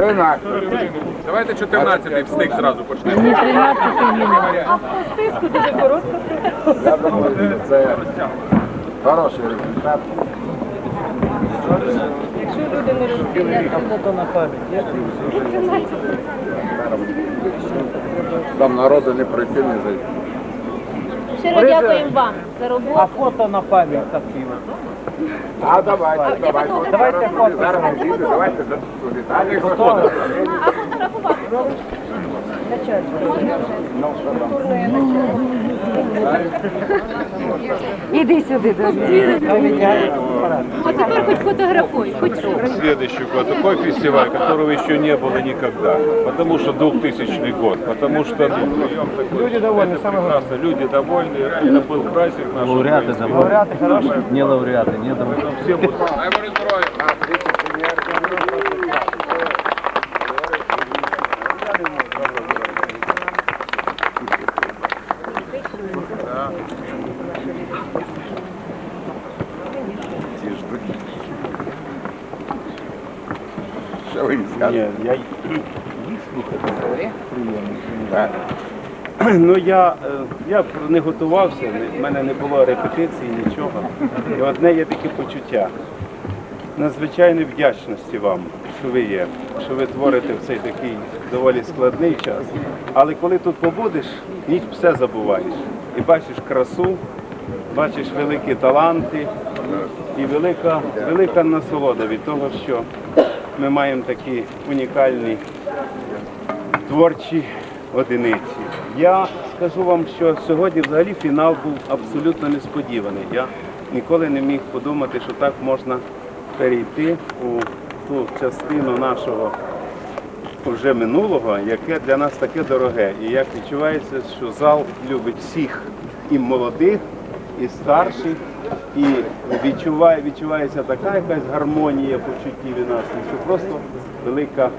13. Давайте 14 встиг зразу почнемо. Не 13 іменно. Я думаю, це хороший результат. Там народу не пройти, не зайти. Щиро дякуємо вам за роботу. А фото на пам'ять такі. А давайте, давайте. Давайте фото. Зараз підемо, давайте Віталій Фото. А фотографувати? Іди сюди, дорогий. Хай відтягується апарат. А тепер хоч фотографуй, хоч що. Следующий год такой фестиваль, которого еще не было никогда. Потому что 2000 год. Потому что ну, Люди довольны, самое главное. прекрасно. Люди довольны. Это был праздник наш. Лауреаты довольны. Лауреати хороші. Не лауреаты, не довольны. Всем будут Що ви скажете? Ні, я їх. Ну я, е, я не готувався, в мене не було репетиції, нічого. І одне є таке почуття. Надзвичайної вдячності вам, що ви є, що ви творите в цей такий доволі складний час. Але коли тут побудеш, ніч все забуваєш. І бачиш красу, бачиш великі таланти і велика, велика насолода від того, що ми маємо такі унікальні творчі одиниці. Я скажу вам, що сьогодні взагалі фінал був абсолютно несподіваний. Я ніколи не міг подумати, що так можна перейти у ту частину нашого вже минулого, яке для нас таке дороге. І як відчувається, що зал любить всіх і молодих, і старших, і відчуває, відчувається така якась гармонія почуттів і нас, що просто велика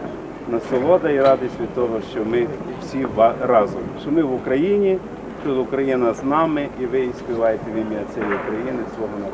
насолода і радість від того, що ми всі разом, що ми в Україні, що Україна з нами, і ви співаєте в ім'я цієї України свого народу.